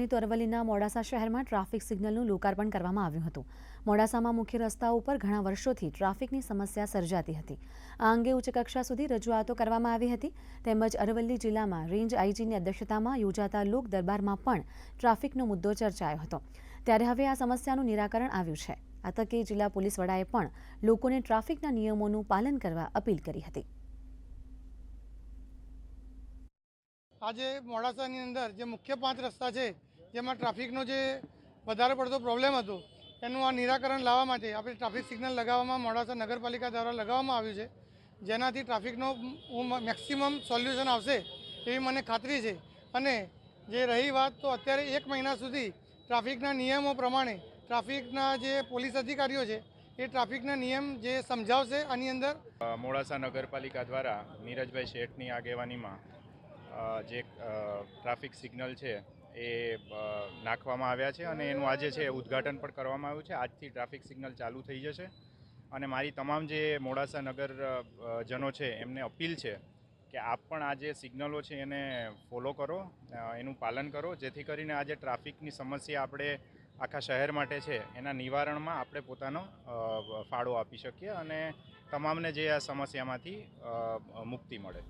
નગરની તો અરવલ્લીના મોડાસા શહેરમાં ટ્રાફિક સિગ્નલનું લોકાર્પણ કરવામાં આવ્યું હતું. મોડાસામાં મુખ્ય રસ્તાઓ ઉપર ઘણા વર્ષોથી ટ્રાફિકની સમસ્યા સર્જાતી હતી. આ અંગે ઉચ્ચ કક્ષા સુધી રજૂઆતો કરવામાં આવી હતી. તેમજ અરવલ્લી જિલ્લામાં રેન્જ આઈજીની અધ્યક્ષતામાં યોજાતા લોક દરબારમાં પણ ટ્રાફિકનો મુદ્દો ચર્ચાયો હતો. ત્યારે હવે આ સમસ્યાનું નિરાકરણ આવ્યું છે. આ તકે જિલ્લા પોલીસ વડાએ પણ લોકોને ટ્રાફિકના નિયમોનું પાલન કરવા અપીલ કરી હતી. આજે મોડાસાની અંદર જે મુખ્ય પાંચ રસ્તા છે જેમાં ટ્રાફિકનો જે વધારે પડતો પ્રોબ્લેમ હતો, એનું આ નિરાકરણ લાવવા માટે આપણે ટ્રાફિક સિગ્નલ લગાવવામાં મોડાસા નગરપાલિકા દ્વારા લગાવવામાં આવ્યું છે. જેનાથી ટ્રાફિકનો મેક્સિમમ સોલ્યુશન આવશે એવી મને ખાતરી છે. અને જે રહી વાત તો અત્યારે એક મહિના સુધી ટ્રાફિકના નિયમો પ્રમાણે ટ્રાફિકના જે પોલીસ અધિકારીઓ છે, એ ટ્રાફિકના નિયમ જે સમજાવશે આની અંદર મોડાસા નગરપાલિકા દ્વારા નીરજભાઈ શેઠની આગેવાનીમાં જે ટ્રાફિક સિગ્નલ છે એ નાખવામાં આવ્યા છે અને એનું આજે છે ઉદ્ઘાટન પણ કરવામાં આવ્યું છે. આજથી ટ્રાફિક સિગ્નલ ચાલુ થઈ જશે અને મારી તમામ જે મોડાસા નગર જનો છે એમને અપીલ છે કે આપ પણ આ જે સિગ્નલો છે એને ફોલો કરો એનું પાલન કરો. જેથી કરીને આ જે ટ્રાફિકની સમસ્યા આપણે આખા શહેર માટે છે એના નિવારણમાં આપણે પોતાનો ફાળો આપી શકીએ અને તમામને જે આ સમસ્યામાંથી મુક્તિ મળે.